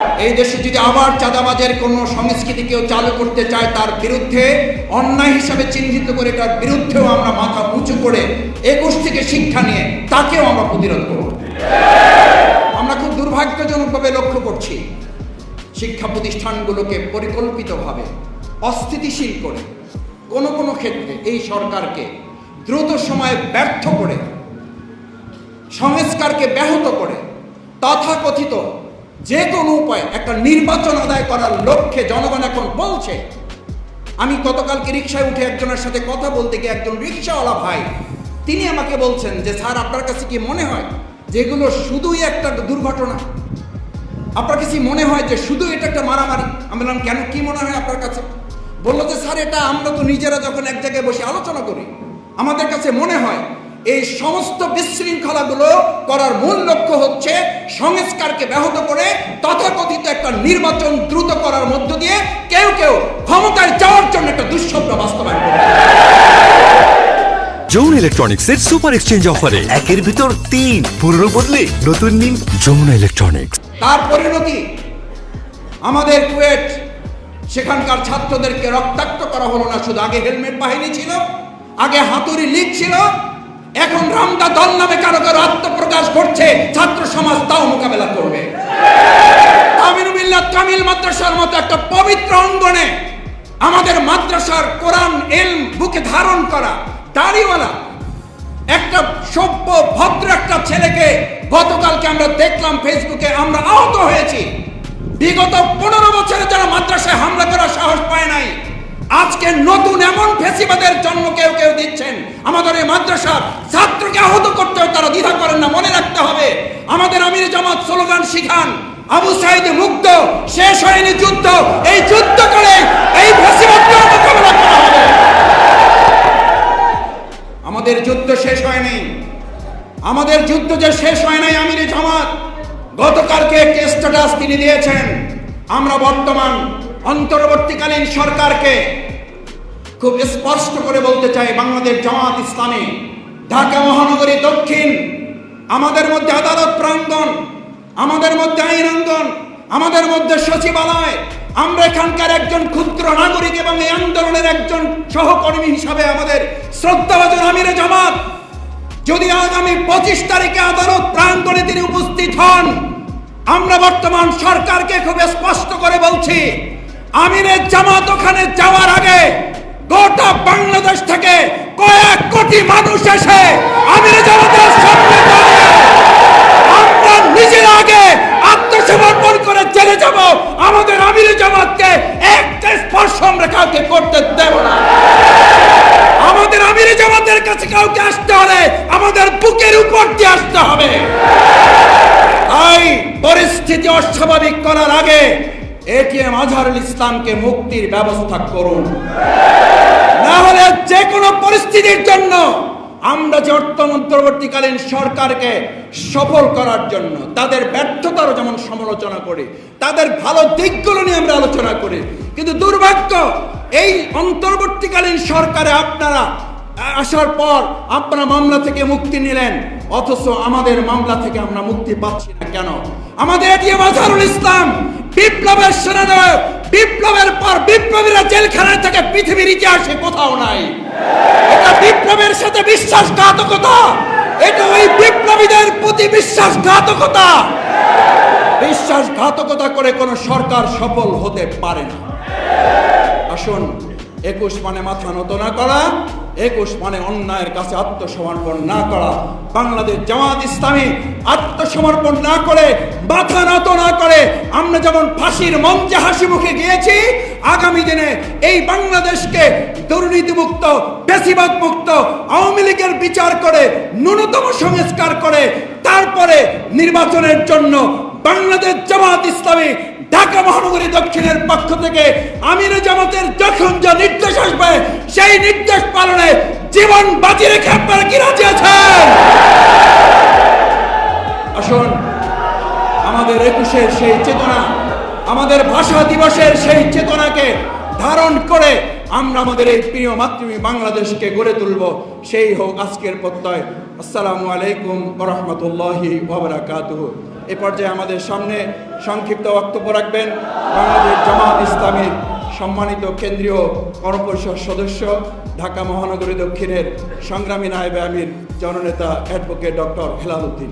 এই দেশে যদি আবার চাঁদাবাজের কোনো সংস্কৃতি কেউ চালু করতে চায়, তার বিরুদ্ধে অন্যায় হিসাবে চিহ্নিত করে তার বিরুদ্ধেও আমরা মাথা উঁচু করে একুশ থেকে শিক্ষা নিয়ে তাকেও আমরা প্রতিরোধ করব। আমরা খুব দুর্ভাগ্যজনকভাবে লক্ষ্য করছি, শিক্ষা প্রতিষ্ঠানগুলোকে পরিকল্পিতভাবে অস্থিতিশীল করে কোনো কোনো ক্ষেত্রে এই সরকারকে দ্রুত সময়ে ব্যর্থ করে, সংস্কারকে ব্যাহত করে, তথাকথিত যে কোনো উপায় একটা নির্বাচন আদায় করার লক্ষ্যে জনগণ এখন বলছে, আমি গতকালকে রিক্সায় উঠে একজনের সাথে কথা বলতে গিয়ে একজন রিক্সাওয়ালা ভাই, তিনি আমাকে বলছেন যে, স্যার, আপনার কাছে কি মনে হয় যেগুলো শুধুই একটা দুর্ঘটনা? আপনার কাছে মনে হয় যে শুধু এটা একটা মারামারি? আমি বললাম, কেন? কি মনে হয় আপনার কাছে? বলল যে, স্যার, এটা আমরা তো নিজেরা যখন এক জায়গায় বসে আলোচনা করি, আমাদের কাছে মনে হয় এই সমস্ত বিশৃঙ্খলাগুলো করার মূল লক্ষ্য হচ্ছে সংস্কারকে ব্যাহত করে তথাকথিত একটা নির্বাচন দ্রুত করার মধ্য দিয়ে কেউ কেউ ক্ষমতায় যাওয়ার জন্য একটা দুঃস্বপ্ন বাস্তবায়ন করে যৌন ইলেকট্রনিক্সের সুপার এক্সচেঞ্জ অফারে একের ভিতর তিন পুরনো বদলে নতুন নিন যমুনা ইলেকট্রনিক্স। তার পরিণতি? আমাদের কুয়েট সেখানকার ছাত্রদেরকে রক্তাক্ত করা হলো না শুধু আগে হেলমেট বাহিনী ছিল আগে হাতুড়ি লীগ ছিল এখন রামদা দল নামে কারও কারও আত্মপ্রকাশ করছে ছাত্র সমাজ তাও মোকাবেলা করবে। মাদ্রাসার মতো একটা পবিত্র অঙ্গনে আমাদের মাদ্রাসার কোরআন এলম বুকে ধারণ করা দাড়িওয়ালা, একটা সভ্য ভদ্র একটা ছেলেকে গতকালকে আমরা দেখলাম ফেসবুকে আমরা আহত হয়েছি। বিগত পনেরো বছরে যারা মাদ্রাসায় হামলা করার সাহস পায় নাই আজকে নতুন এমন ফেসিবাদের জন্ম কেউ কেউ দিচ্ছেন আমাদের এই মাদ্রাসার ছাত্রকে আহত করতে হয়, তারা দ্বিধা করেন না, মনে রাখতে হবে। আমাদের আমির জামাত স্লোগান শিখান, আবু সাইদ মুক্ত শেষ হয়নি যুদ্ধ, এই যুদ্ধ করে এই মোকাবেলা করা হবে। আমাদের যুদ্ধ শেষ হয়নি। আমাদের যুদ্ধ যে শেষ হয় নাই, আমির জামাত, গতকালকে একটি স্ট্যাটাস তিনি দিয়েছেন। আমরা বর্তমান, অন্তর্বর্তীকালীন সরকারকে খুব স্পষ্ট করে বলতে চাই, বাংলাদেশ জামাত ইসলামী, ঢাকা মহানগরী দক্ষিণ, আমাদের মধ্যে আদালত প্রাঙ্গণ, আমাদের মধ্যে আইন অঙ্গন আমাদের মধ্যে সচিবালয়, আমরা এখানকার একজন ক্ষুদ্র নাগরিক এবং এই আন্দোলনের একজন সহকর্মী হিসাবে আমাদের শ্রদ্ধাভাজন আমিরে জামাত, যদি আগামী পঁচিশ তারিখে আদালত প্রাঙ্গণে তিনি উপস্থিত হন, আমরা বর্তমান সরকারকে খুব স্পষ্ট করে বলছি আমিরের জামাত ওখানে যাওয়ার আগে গোটা বাংলাদেশ থেকে কয়েক কোটি মানুষ এসে আমিরের জামাতের সামনে দাঁড়িয়ে আমরা নিজের আগে আত্মসমর্পণ করে জেলে যাব। আমাদের আমিরের জামাতকে একটা স্পর্শ আমরা কাউকে করতে দেব না। আমাদের আমির জামাতের কাছে কাউকে আসতে হলে আমাদের বুকের উপর দিয়ে আসতে হবে। তাই পরিস্থিতি অস্বাভাবিক করার আগে এটিএম আজহারুল ইসলামকে মুক্তির ব্যবস্থা করুন। না হলে যে কোনো পরিস্থিতির জন্য আমরা যে অন্তর্বর্তীকালীন সরকারকে সফল করার জন্য, তাদের ব্যর্থতারও যেমন সমালোচনা করি, তাদের ভালো দিকগুলো নিয়ে আমরা আলোচনা করি। কিন্তু দুর্ভাগ্য, এই অন্তর্বর্তীকালীন সরকারে আপনারা আসার পর আপনারা মামলা থেকে মুক্তি নিলেন, অথচ আমাদের মামলা থেকে আমরা মুক্তি পাচ্ছি না কেন? আমাদের এটিএম আজহারুল ইসলাম বিপ্লবের সেনানায়ক বিপ্লবের পর বিপ্লবীরা জেলখানায় থেকে পৃথিবীর ইতিহাসে কোথাও নাই। এটা বিপ্লবের সাথে বিশ্বাসঘাতকতা। এটা ওই বিপ্লবীদের প্রতি বিশ্বাসঘাতকতা। বিশ্বাসঘাতকতা করে কোনো সরকার সফল হতে পারে না। আসুন একুশ মানে মাথা নত না করা, একুশ মানে অন্যায়ের কাছে আত্মসমর্পণ না করা। বাংলাদেশ জামাত ইসলামী আত্মসমর্পণ না করে, মাথা নত না করে। আমরা যেমন ফাঁসির মঞ্চে হাসি মুখে গিয়েছি, আগামী দিনে এই বাংলাদেশকে দুর্নীতিমুক্ত বেশিবাদ মুক্ত আওয়ামী লীগের বিচার করে, ন্যূনতম সংস্কার করে, তারপরে নির্বাচনের জন্য বাংলাদেশ জামাত ইসলামী ঢাকা মহানগরী দক্ষিণের পক্ষ থেকে আমির জামাতের যখন যা নির্দেশ আসবে, সেই নির্দেশ পালনে জীবন বাজি রেখে আপনারা কি রাজি আছেন? আসুন, আমাদের একুশের সেই চেতনা, আমাদের ভাষা দিবসের সেই চেতনাকে ধারণ করে আমরা আমাদের এই প্রিয় মাতৃভূমি বাংলাদেশকে গড়ে তুলব। সেই হোক আজকের প্রত্যয়। আসসালামু আলাইকুম রহমতুল্লাহি ওবরাকাতুহ এ পর্যায়ে আমাদের সামনে সংক্ষিপ্ত বক্তব্য রাখবেন বাংলাদেশ জামাত ইসলামীর সম্মানিত কেন্দ্রীয় গণপরিষদ সদস্য, ঢাকা মহানগরী দক্ষিণের সংগ্রামী নায়েবে আমির, জননেতা অ্যাডভোকেট ডক্টর হেলাল উদ্দিন।